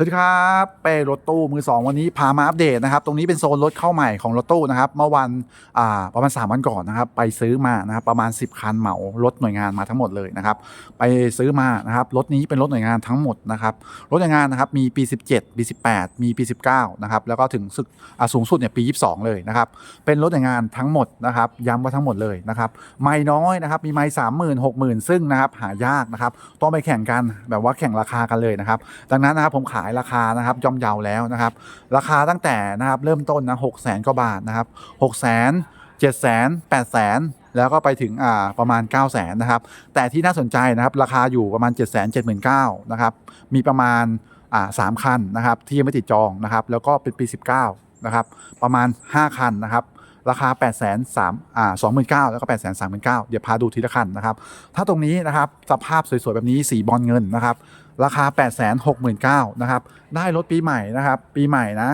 สวัสดีครับเป้รถตู้มือสองวันนี้พามาอัปเดตนะครับ ตรงนี้เป็นโซนรถเข้าใหม่ของรถตู้นะครับ เมื่อวันประมาณ 3 วันก่อนนะครับ ไปซื้อมานะครับประมาณ 10 คันเหมารถหน่วยงานมาทั้งหมดเลยนะครับ ไปซื้อมานะครับรถนี้เป็นรถหน่วยงานทั้งหมดนะครับ รถหน่วยงานนะครับมีปี 17 ปี 18 มีปี 19 นะครับ แล้วก็ถึงสึกสูงสุดเนี่ยปี 22 เลยนะครับ เป็นรถหน่วยงานทั้งหมดนะครับย้ำว่าทั้งหมดเลยนะครับไม่น้อยนะครับมีไม่สามหมื่นหกหมื่นซึ่งนะครับหายากนะครับต้องไปแข่งกันแบบว่าแข่งราคากันเลยนะครับ ดังนั้นนะครับผมขายราคานะครับย่อมเยาแล้วนะครับ ราคาตั้งแต่นะครับเริ่มต้นนะหกแสนกว่าบาทนะครับหกแสนเจ็ดแสนแปดแสนแล้วก็ไปถึงอ่าประมาณ 9 0 0แสนนะครับ แต่ที่น่าสนใจนะครับ ราคาอยู่ประมาณ 7 7 9 0 0 0นะครับ มีประมาณอ่าสามคันนะครับ ที่ยังไม่ติดจองนะครับ แล้วก็เป็นปี 19 นะครับ ประมาณ 5 คันนะครับ ราคา 8 3 0 0 0อ่า29,000 แล้วก็ 8 3 9 0 0 0 เดี๋ยวพาดูทีละคันนะครับ ถ้าตรงนี้นะครับสภาพสวยๆ แบบนี้สีบอลเงินนะครับ ราคา 8 6 9 0 0 0นะครับ ได้รถปีใหม่นะครับ ปีใหม่นะ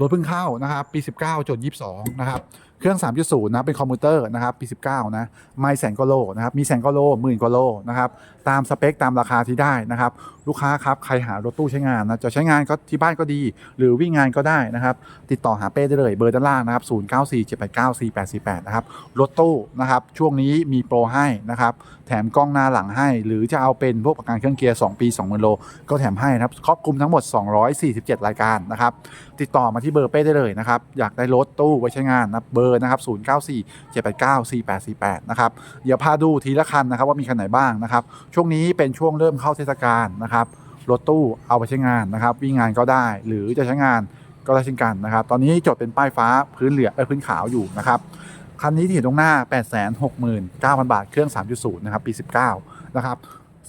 รถเพิ่งเข้านะครับ ปี 19จด22 นะครับ เครื่อง 3.0 นะ เป็นคอมพิวเตอร์นะครับ ปี 19 นะ ไม่แสนกว่าโลนะครับ มีแสนกว่าโลหมื่นกว่าโลนะครับ ตามสเปคตามราคาที่ได้นะครับ ลูกค้าครับใครหารถตู้ใช้งานนะจะใช้งานก็ที่บ้านก็ดี หรือวิ่งงานก็ได้นะครับติดต่อหาเป้ได้เลยเบอร์ด้านล่างนะครับ0947894848นะครับรถตู้นะครับช่วงนี้มีโปรให้นะครับแถมกล้องหน้าหลังให้ หรือจะเอาเป็นพวกประกันเครื่องเกียร์ 2 ปี 20,000โลก็แถมให้นะครับครอบคลุมทั้งหมด 247 รายการนะครับติดต่อมาที่เบอร์เป้ได้เลยนะครับอยากได้รถตู้ไว้ใช้งานนะเบอร์นะครับ0947894848นะครับเดี๋ยวพาดูทีละคันนะครับว่ามีคันไหนบ้างนะครับช่วงนี้เป็นช่วงเริ่มเข้าเทศกาลนะครับรถตู้เอาไปใช้งานนะครับ วิ่งงานก็ได้หรือจะใช้งานก็ได้เช่นกันนะครับ ตอนนี้จดเป็นป้ายฟ้าพื้นเหลือเอ้พื้นขาวอยู่นะครับคันนี้ที่เห็นตรงหน้า 869,000 บาท เครื่อง 3.0 นะครับ ปี 19 นะครับ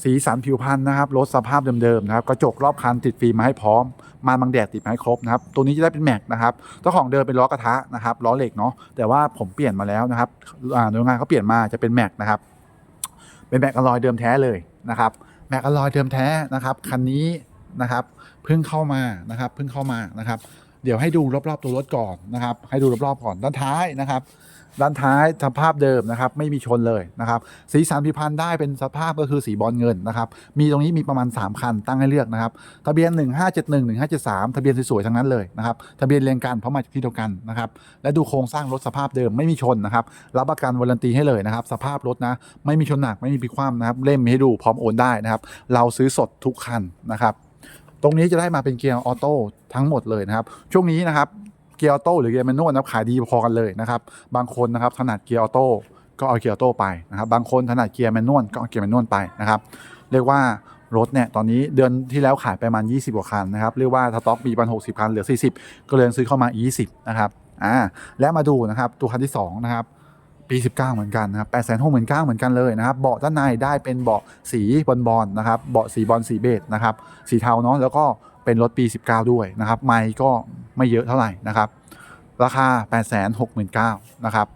สีสันผิวพรรณนะครับ รถสภาพเดิมๆนะครับ กระจกรอบคันติดฟิล์มมาให้พร้อม มาบังแดดติดมาให้ครบนะครับ ตัวนี้จะได้เป็นแม็กนะครับเจ้าของเดิมเป็นล้อกระทะนะครับ ล้อเหล็กเนาะ แต่ว่าผมเปลี่ยนมาแล้วนะครับหน่วยงานเขาเปลี่ยนมาจะเป็นแม็กนะครับ เป็นแม็กอลลอยเดิมแท้เลยนะครับ แม็กอลลอยเดิมแท้นะครับคันนี้นะครับเพิ่งเข้ามานะครับเพิ่งเข้ามานะครับ เดี๋ยวให้ดูรอบๆตัวรถก่อนนะครับ ให้ดูรอบๆก่อนด้านท้ายนะครับ ด้านท้ายสภาพเดิมนะครับไม่มีชนเลยนะครับสีสันพิพันธ์ได้เป็นสภาพก็คือสีบอลเงินนะครับมีตรงนี้มีประมาณ 3 คันตั้งให้เลือกนะครับทะเบียน 1571 1573 ทะเบียนสวยๆทั้งนั้นเลยนะครับทะเบียนเรียงกันเพราะมาจากที่เดียวกันนะครับและดูโครงสร้างรถสภาพเดิมไม่มีชนนะครับรับประกันวารันตีให้เลยนะครับสภาพรถนะไม่มีชนหนักไม่มีพิกคว่ำนะครับเล่มให้ดูพร้อมโอนได้นะครับเราซื้อสดทุกคันนะครับตรงนี้จะได้มาเป็นเกียร์ออโต้ทั้งหมดเลยนะครับช่วงนี้นะครับ เกียร์ออโต้หรือเกียร์แมนนวลนะครับขายดีพอกันเลยนะครับบางคนนะครับถนัดเกียร์ออโต้ก็เอาเกียร์ออโต้ไปนะครับบางคนถนัดเกียร์แมนนวลก็เอาเกียร์แมนนวลไปนะครับเรียกว่ารถเนี่ยตอนนี้เดือนที่แล้วขายไปประมาณ 20กว่าคันนะครับเรียกว่าสต็อกมีประมาณ60 คันเหลือ 40 ก็เลยซื้อเข้ามา 20 นะครับอ่าแล้วมาดูนะครับตัวคันที่2นะครับปี 19 เหมือนกันนะครับ8 6 9 0 0 0เหมือนกันเลยนะครับเบาะด้านในได้เป็นเบาะสีบอลบอลนะครับเบาะสีบอลสีเบจนะครับสีเทาเนาะแล้วก็ เป็นรถปี 19 ด้วยนะครับ ไม่ก็ไม่เยอะเท่าไหร่นะครับ ราคา 869,000นะครับ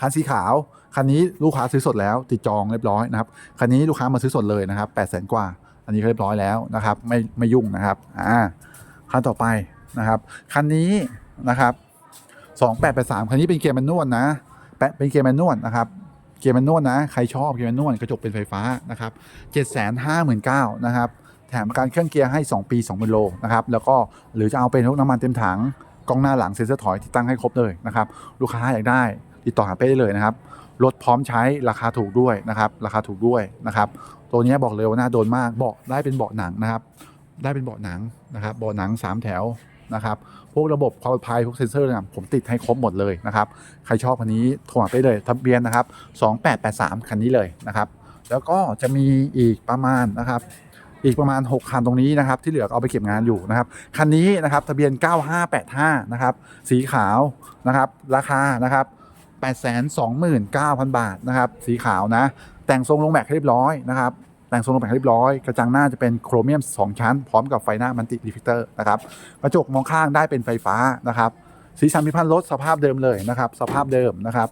คันสีขาว คันนี้ลูกค้าซื้อสดแล้ว ติดจองเรียบร้อยนะครับ คันนี้ลูกค้ามาซื้อสดเลยนะครับ800,000กว่า อันนี้เรียบร้อยแล้วนะครับ ไม่ไม่ยุ่งนะครับ อ่า คันต่อไปนะครับ คันนี้นะครับ2883คันนี้เป็นเกียร์แมนนวลนะแปะเป็นเกียร์แมนนวลนะครับเกียร์แมนนวลนะ ใครชอบเกียร์แมนนวลกระจกเป็นไฟฟ้านะครับ 759,000นะครับ แถมกันเครื่องเกียร์ให้ 2 ปี2 0 0 0โลนะครับแล้วก็หรือจะเอาเป็นพวกน้ำมันเต็มถังกล้องหน้าหลังเซ็นเซอร์ถอยที่ตั้งให้ครบเลยนะครับลูกค้าอยากได้ติดต่อหาเป้ได้เลยนะครับรถพร้อมใช้ราคาถูกด้วยนะครับราคาถูกด้วยนะครับตัวนี้บอกเลยว่าน่าโดนมากเบาะได้เป็นเบาะหนังนะครับได้เป็นเบาะหนังนะครับเบาะหนัง 3 แถวนะครับพวกระบบความปลอดภัยพวกเซ็นเซอร์เนี่ยผมติดให้ครบหมดเลยนะครับใครชอบคันนี้โทรหาไปเลยทะเบียนนะครับ2883 คันนี้เลยนะครับแล้วก็จะมีอีกประมาณนะครับ อีกประมาณ 6 คันตรงนี้นะครับที่เหลือเอาไปเก็บงานอยู่นะครับคันนี้นะครับทะเบียน 9585 นะครับสีขาวนะครับราคานะครับ829,000 บาทนะครับสีขาวนะ แต่งทรงลงแม็กเรียบร้อยนะครับแต่งทรงลงแม็กเรียบร้อย กระจังหน้าจะเป็นโครเมียม 2 ชั้น พร้อมกับไฟหน้ามันติรีฟิเตอร์นะครับกระจกมองข้างได้เป็นไฟฟ้านะครับสีสันพิพันธ์รถสภาพเดิมเลยนะครับสภาพเดิมนะครับ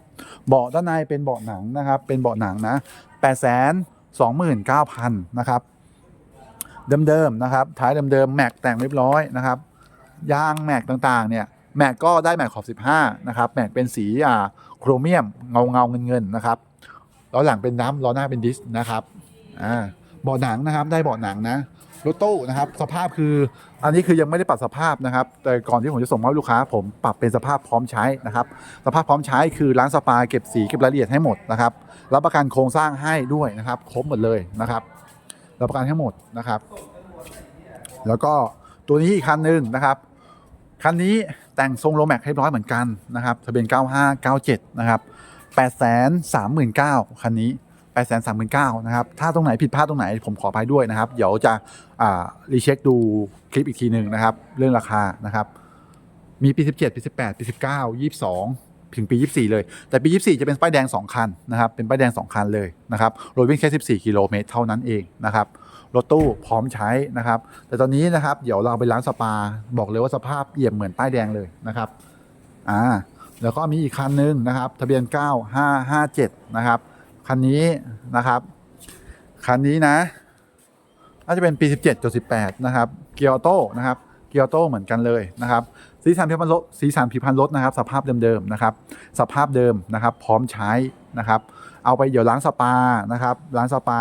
เบาะด้านในเป็นเบาะหนังนะครับเป็นเบาะหนังนะ8 29,000นะครับ เดิมๆนะครับท้ายเดิมๆแม็กแต่งเรียบร้อยนะครับยางแม็กต่างๆเนี่ยแม็กก็ได้แม็กขอบ 15 นะครับ แม็กเป็นสีอ่าโครเมียมเงาเงาเงินๆนนะครับล้อหลังเป็นน้ำล้อหน้าเป็นดิสนะครับอ่าเบาะหนังนะครับได้เบาะหนังนะรถตู้นะครับสภาพคืออันนี้คือยังไม่ได้ปรับสภาพนะครับ แต่ก่อนที่ผมจะส่งมอบให้ลูกค้า ผมปรับเป็นสภาพพร้อมใช้นะครับ สภาพพร้อมใช้คือร้านสปาเก็บสีเก็บรายละเอียดให้หมดนะครับรับประกันโครงสร้างให้ด้วยนะครับครบหมดเลยนะครับ รับประกันให้งหมดนะครับ แล้วก็ตัวนี้อีกคันหนึ่งนะครับ คันนี้แต่งทรงโรแม็กเรียร้อยเหมือนกันนะครับทะเบียน 9597 นะครับ 839,000คันนี้ 839,000นะครับ ถ้าตรงไหนผิดพลาดตรงไหนผมขออภัยด้วยนะครับ เดี๋ยวจะรีเช็คดูคลิปอีกทีหนึ่งนะครับ เรื่องราคานะครับ มีปี 17 ปี 18 ปี 19 22 ถึงปี 24 เลย แต่ปี 24 จะเป็นป้ายแดง 2 คันนะครับเป็นป้ายแดง 2 คันเลยนะครับรถวิ่งแค่ 14 กิโลเมตรเท่านั้นเองนะครับรถตู้พร้อมใช้นะครับ แต่ตอนนี้นะครับเดี๋ยวเราไปร้านสปา บอกเลยว่าสภาพเอี่ยมเหมือนป้ายแดงเลยนะครับอ่าแล้วก็มีอีกคันหนึ่งนะครับ ทะเบียน 9557 นะครับคันนี้นะครับคันนี้นะน่าจะเป็นปี 17.18 นะครับ เกียร์ออโต้นะครับ เกียร์ออโต้เหมือนกันเลยนะครับ สีสันผิวพันรถสีสันผิวพันรถนะครับ สภาพเดิมๆนะครับ สภาพเดิมนะครับ พร้อมใช้นะครับ เอาไปเดี๋ยวล้างสปานะครับล้างสปา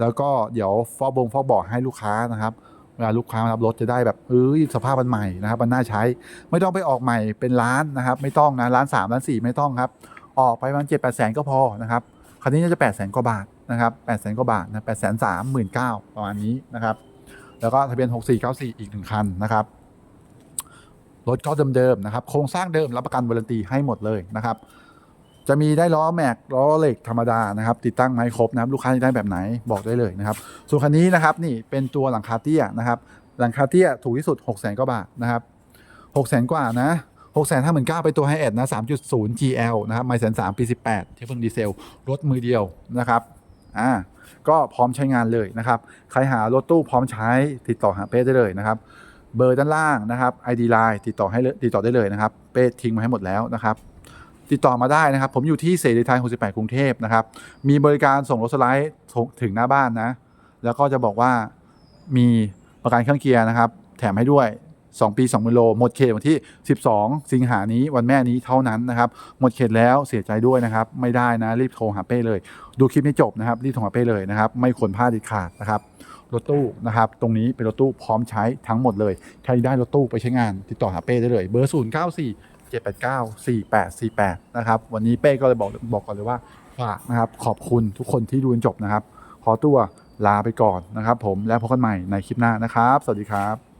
แล้วก็เดี๋ยวฟอกบงฟอกบาะให้ลูกค้านะครับเวลาลูกค้ามารับรถจะได้แบบเอ้ยสภาพมันใหม่นะครับมันน่าใช้ ไม่ต้องไปออกใหม่เป็นล้านนะครับ ไม่ต้องนะล้านสามล้านสี่ไม่ต้องครับ ออกไปประมาณเจ็ดแปดแสนก็พอนะครับคันนี้น่าจะแปดแสนกว่าบาทนะครับแปดแสนกว่าบาทนะแปดแสนสามหมื่นเก้าประมาณนี้นะครับ แล้วก็ทะเบียนหกสี่เก้าสี่อีกหนึ่งคันนะครับ รถก็เดิมๆนะครับ โครงสร้างเดิมรับประกันวารันตีให้หมดเลยนะครับ จะมีได้ล้อแม็กล้อเหล็กธรรมดานะครับ ติดตั้งไม้ครบนะครับ ลูกค้าจะได้แบบไหนบอกได้เลยนะครับ ส่วนคันนี้นะครับนี่เป็นตัวหลังคาเตี้ยนะครับ หลังคาเตี้ยถูกที่สุด6 0 0 0 0 0กว่าบาทนะครับ6 0 0 0 0กว่านะ6 5 9 0 0 0ไปตัวไฮเอ็ดนะ3.0 GL นะครับไมล์แสนสามปี18เทียบเพิ่งดีเซลรถมือเดียวนะครับอ่าก็พร้อมใช้งานเลยนะครับ ใครหารถตู้พร้อมใช้ติดต่อหาเป้ได้เลยนะครับ เบอร์ด้านล่างนะครับ ID Line ติดต่อให้ติดต่อได้เลยนะครับ เป้ทิ้งมาให้หมดแล้วนะครับ ติดต่อมาได้นะครับ ผมอยู่ที่เสรีไทย68 กรุงเทพนะครับ มีบริการส่งรถสไลด์ถึงหน้าบ้านนะ แล้วก็จะบอกว่ามีประกันเครื่องเกียร์นะครับ แถมให้ด้วย 2 ปี2มิโล หมดเขตวันที่ 12 สิงหานี้วันแม่นี้เท่านั้นนะครับ หมดเขตแล้วเสียใจด้วยนะครับ ไม่ได้นะรีบโทรหาเป้เลย ดูคลิปนี้จบนะครับ รีบโทรหาเป้เลยนะครับ ไม่ควรพลาดเด็ดขาดนะครับ รถตู้นะครับตรงนี้เป็นรถตู้พร้อมใช้ทั้งหมดเลย ใครได้รถตู้ไปใช้งานติดต่อหาเป้ได้เลย เบอร์ 0 9 4 7 8 9 4 8 4 8 นะครับ วันนี้เป้ก็เลยบอกบอกก่อนเลยว่าฝากนะครับขอบคุณทุกคนที่ดูจนจบนะครับ ขอตัวลาไปก่อนนะครับผมแล้วพบกันใหม่ในคลิปหน้านะครับ สวัสดีครับ